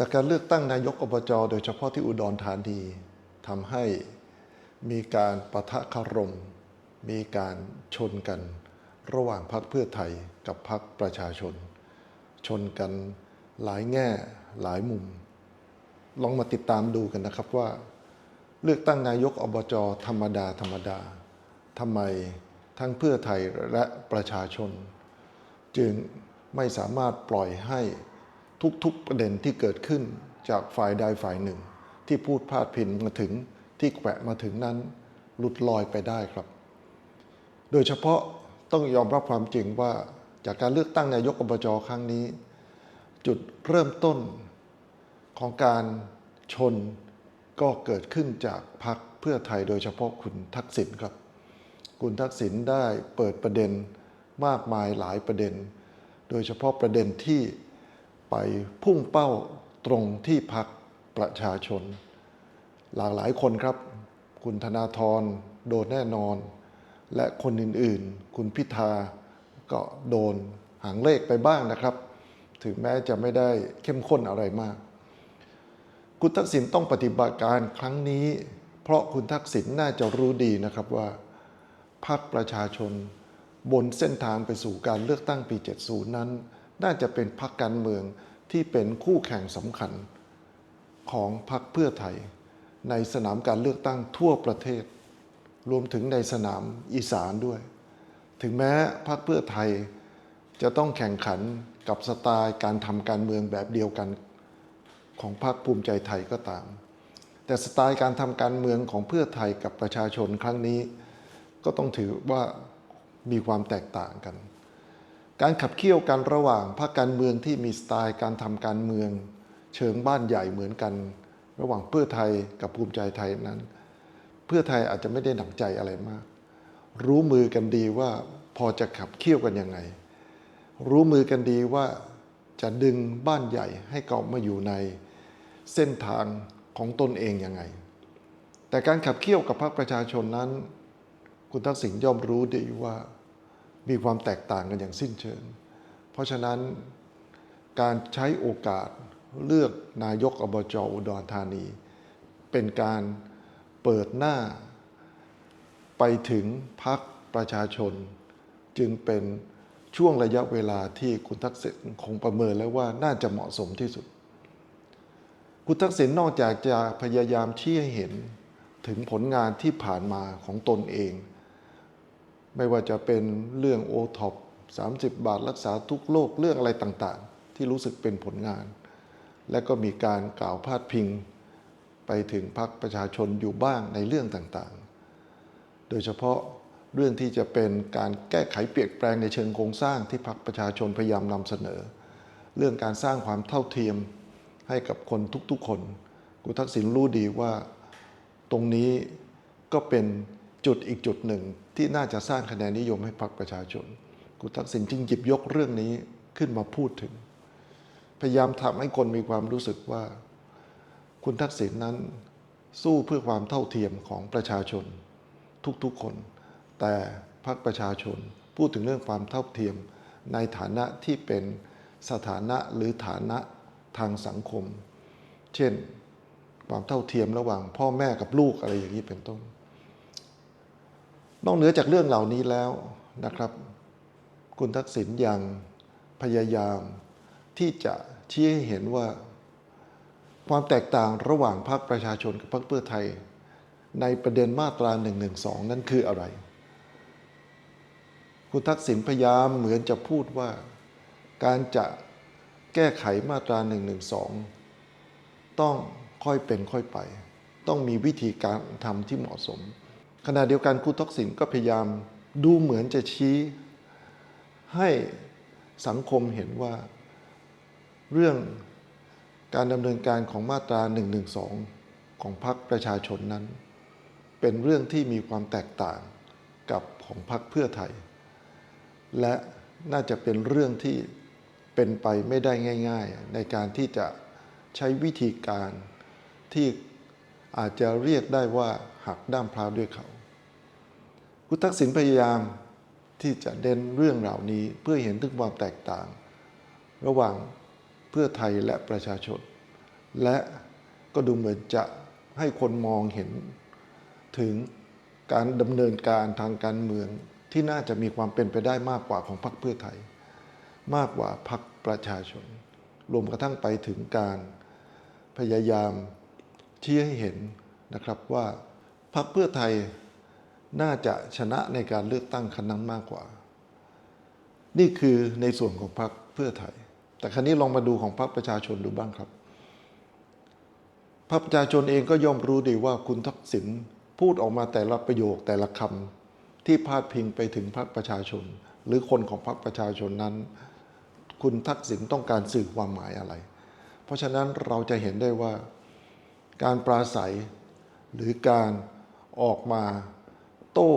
จากการเลือกตั้งนายกอบจโดยเฉพาะที่อุดรธานีทำให้มีการปะทะคารม มีการชนกัน ระหว่างพรรคเพื่อไทยกับพรรคประชาชน ชนกันหลายแง่หลายมุม ลองมาติดตามดูกันนะครับว่า เลือกตั้งนายกอบจธรรมดาธรรมดาทำไมทั้งเพื่อไทยและประชาชน จึงไม่สามารถปล่อยให้ ทุกๆประเด็นที่เกิดขึ้นจากฝ่ายใดฝ่ายหนึ่ง ที่พูดพาดพิงมาถึงที่แขวะมาถึงนั้น หลุดลอยไปได้ครับ โดยเฉพาะต้องยอมรับความจริงว่าจากการเลือกตั้งนายกอบจครั้งนี้ จุดเริ่มต้นของการชนก็เกิดขึ้นจากพรรคเพื่อไทยโดยเฉพาะคุณทักษิณครับ คุณทักษิณได้เปิดประเด็นมากมายหลายประเด็น โดยเฉพาะประเด็นที่ ไปพุ่งเป้าตรงที่พักประชาชน หลากหลายคนครับ คุณธนาธรโดนแน่นอน และคนอื่นๆ คุณพิธาก็โดนหางเลขไปบ้างนะครับ ถึงแม้จะไม่ได้เข้มข้นอะไรมาก คุณทักษิณต้องปฏิบัติการครั้งนี้ เพราะคุณทักษิณน่าจะรู้ดีนะครับว่าพรรคประชาชนบนเส้นทางไปสู่การเลือกตั้งปี 70 นั้น น่าจะเป็นพรรคการเมืองที่เป็นคู่แข่งสำคัญของพรรคเพื่อไทย ในสนามการเลือกตั้งทั่วประเทศ รวมถึงในสนามอีสานด้วย ถึงแม้พรรคเพื่อไทยจะต้องแข่งขันกับสไตล์การทำการเมืองแบบเดียวกันของพรรคภูมิใจไทยก็ตาม แต่สไตล์การทำการเมืองของเพื่อไทยกับประชาชนครั้งนี้ ก็ต้องถือว่ามีความแตกต่างกัน การขับเคี่ยวกันระหว่างพรรคการเมืองที่มีสไตล์การทำการเมือง เชิงบ้านใหญ่เหมือนกัน ระหว่างเพื่อไทยกับภูมิใจไทยนั้น เพื่อไทยอาจจะไม่ได้หนักใจอะไรมาก รู้มือกันดีว่าพอจะขับเคี่ยวกันยังไง รู้มือกันดีว่าจะดึงบ้านใหญ่ให้เกามาอยู่ในเส้นทางของตนเองยังไง แต่การขับเคี่ยวกับพรรคประชาชนนั้น คุณทักษิณย่อมรู้ดีว่า มีความแตกต่างกันอย่างสิ้นเชิง เพราะฉะนั้นการใช้โอกาสเลือกนายกอบจอุดรธานี เป็นการเปิดหน้า ไปถึงพักประชาชน จึงเป็นช่วงระยะเวลาที่คุณทักษิณคงประเมินแล้วว่าน่าจะเหมาะสมที่สุด คุณทักษิณนอกจากจะพยายามชี้ให้เห็นถึงผลงานที่ผ่านมาของตนเอง ไม่ว่าจะเป็นเรื่องโอท็อป30 บาทรักษาทุกโรคเรื่องอะไรต่างๆ ที่รู้สึกเป็นผลงาน และก็มีการกล่าวพาดพิง ไปถึงพรรคประชาชนอยู่บ้างในเรื่องต่างๆ โดยเฉพาะเรื่องที่จะเป็นการแก้ไขเปลี่ยนแปลงในเชิงโครงสร้างที่พรรคประชาชนพยายามนำเสนอ เรื่องการสร้างความเท่าเทียมให้กับคนทุกๆคน คุณทักษิณรู้ดีว่าตรงนี้ก็เป็น จุดอีกจุดหนึ่งที่น่าจะสร้างคะแนนนิยมให้พรรคประชาชน คุณทักษิณจึงหยิบยกเรื่องนี้ขึ้นมาพูดถึง พยายามทำให้คนมีความรู้สึกว่า คุณทักษิณนั้นสู้เพื่อความเท่าเทียมของประชาชน ทุกๆคน แต่พรรคประชาชนพูดถึงเรื่องความเท่าเทียมในฐานะที่เป็นสถานะหรือฐานะทางสังคม เช่น ความเท่าเทียมระหว่างพ่อแม่กับลูกอะไรอย่างนี้เป็นต้น นอกเหนือจากเรื่องเหล่านี้แล้วนะครับ คุณทักษิณยังพยายามที่จะชี้ให้เห็นว่า ความแตกต่างระหว่างพรรคประชาชนกับพรรคเพื่อไทย ในประเด็นมาตรา1นึนั้นคืออะไร คุณทักษิณพยายามเหมือนจะพูดว่าการจะแก้ไขมาตรา1นึต้องค่อยเป็นค่อยไป ต้องมีวิธีการทำที่เหมาะสม ขณะเดียวกันคุณทักษิณก็พยายามดูเหมือนจะชี้ให้สังคมเห็นว่าเรื่องการดำเนินการของมาตรา1นึของพรรคประชาชนนั้น เป็นเรื่องที่มีความแตกต่างกับของพรรคเพื่อไทย และน่าจะเป็นเรื่องที่เป็นไปไม่ได้ง่าย ๆ ในการที่จะใช้วิธีการที่อาจจะเรียกได้ว่า หักด้ามพร้าวด้วยเขา คุณทักษิณพยายามที่จะเด่นเรื่องเหล่านี้เพื่อเห็นถึงความแตกต่าง ระหว่างเพื่อไทยและประชาชน และก็ดูเหมือนจะให้คนมองเห็นถึงการดำเนินการทางการเมืองที่น่าจะมีความเป็นไปได้มากกว่าของพรรคเพื่อไทย มากกว่าพรรคประชาชน รวมกระทั่งไปถึงการพยายามชี้ให้เห็นนะครับว่า พรรคเพื่อไทยน่าจะชนะในการเลือกตั้งครั้งนั้นมากกว่า นี่คือในส่วนของพรรคเพื่อไทย แต่ครั้นี้ลองมาดูของพรรคประชาชนดูบ้างครับ พรรคประชาชนเองก็ย่อมรู้ดีว่าคุณทักษิณพูดออกมาแต่ละประโยคแต่ละคำที่พาดพิงไปถึงพรรคประชาชน หรือคนของพรรคประชาชนนั้น คุณทักษิณต้องการสื่อความหมายอะไร เพราะฉะนั้นเราจะเห็นได้ว่าการปราศัยหรือการ ออกมาโต้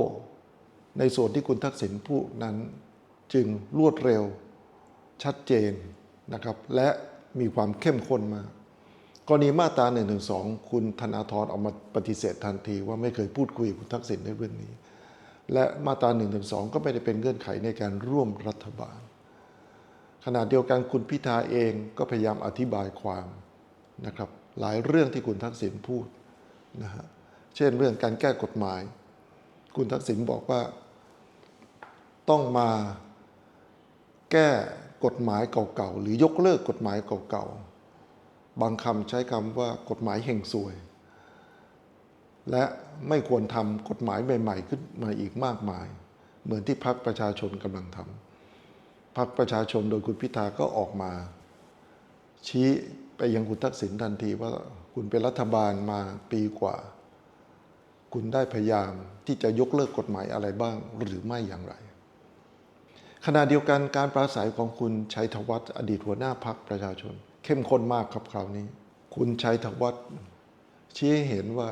ในส่วนที่คุณทักษิณพูดนั้นจึงรวดเร็วชัดเจนนะครับ และมีความเข้มข้นมากกรณีมาตรา1นึคุณธนาธรออกมาปฏิเสธทันทีว่าไม่เคยพูดคุยกับคุณทักษิณในเรื่องนี้ และมาตรา1นึก็ไม่ได้เป็นเงื่อนไขในการร่วมรัฐบาล ขณะเดียวกันคุณพิธาเองก็พยายามอธิบายความนะครับ หลายเรื่องที่คุณทักษิณพูดนะฮะ เช่นเรื่องการแก้กฎหมาย คุณทักษิณบอกว่า ต้องมาแก้กฎหมายเก่าๆ หรือยกเลิกกฎหมายเก่าๆ บางคำใช้คำว่ากฎหมายแห่งซวย และไม่ควรทำกฎหมายใหม่ ๆ ขึ้นมาอีกมากมาย เหมือนที่พรรคประชาชนกำลังทำพรรคประชาชนโดยคุณพิธาก็ออกมา ชี้ไปยังคุณทักษิณทันทีว่าคุณเป็นรัฐบาลมาปีกว่า คุณได้พยายามที่จะยกเลิกกฎหมายอะไรบ้างหรือไม่อย่างไร ขณะเดียวกันการปราศัยของคุณชัยธวัฒน์อดีตหัวหน้าพักประชาชน เข้มข้นมากครับคราวนี้ คุณชัยธวัฒน์ชี้ให้เห็นว่า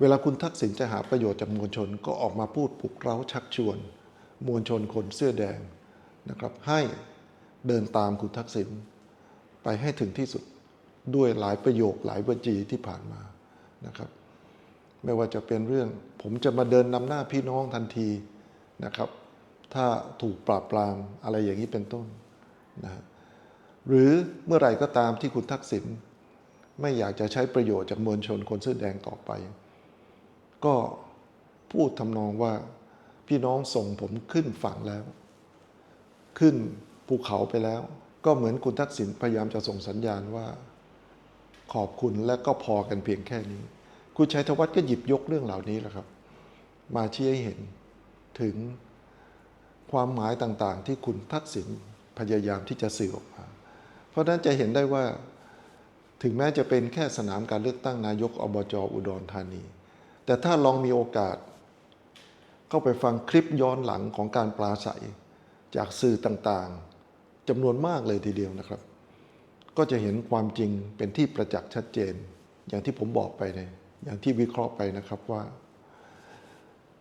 เวลาคุณทักษิณจะหาประโยชน์จากมวลชนก็ออกมาพูดปลุกเร้าชักชวน มวลชนคนเสื้อแดงนะครับ ให้เดินตามคุณทักษิณไปให้ถึงที่สุดด้วยหลายประโยคหลายวจีที่ผ่านมานะครับ ไม่ว่าจะเป็นเรื่อง ผมจะมาเดินนำหน้าพี่น้องทันทีนะครับ ถ้าถูกปราบปรามอะไรอย่างนี้เป็นต้นนะหรือเมื่อไหร่ก็ตามที่คุณทักษิณไม่อยากจะใช้ประโยชน์จากมวลชนคนเสื้อแดงต่อไป ก็พูดทำนองว่าพี่น้องส่งผมขึ้นฝั่งแล้ว ขึ้นภูเขาไปแล้ว ก็เหมือนคุณทักษิณพยายามจะส่งสัญญาณว่า ขอบคุณและก็พอกันเพียงแค่นี้ คุณชัยธวัฒน์ก็หยิบยกเรื่องเหล่านี้แหละครับ มาชี้ให้เห็นถึงความหมายต่างๆ ที่คุณทักษิณพยายามที่จะสื่อออกมา เพราะฉะนั้นจะเห็นได้ว่าถึงแม้จะเป็นแค่สนามการเลือกตั้งนายกอบจอุดรธานี แต่ถ้าลองมีโอกาส เข้าไปฟังคลิปย้อนหลังของการปราศัย จากสื่อต่างๆจำนวนมากเลยทีเดียวนะครับ ก็จะเห็นความจริงเป็นที่ประจักษ์ชัดเจน อย่างที่ผมบอกไปใน อย่างที่วิเคราะห์ไปนะครับว่า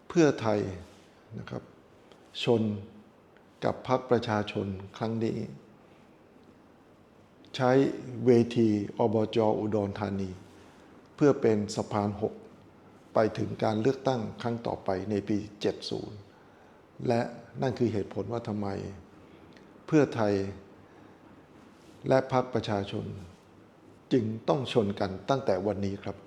เพื่อไทยนะครับ ชนกับพรรคประชาชนครั้งนี้ ใช้เวทีอบจอุดรธานี เพื่อเป็นสะพานหกไปถึงการเลือกตั้งครั้งต่อไปในปี 70 และนั่นคือเหตุผลว่าทำไม เพื่อไทย และพรรคประชาชน จึงต้องชนกันตั้งแต่วันนี้ครับ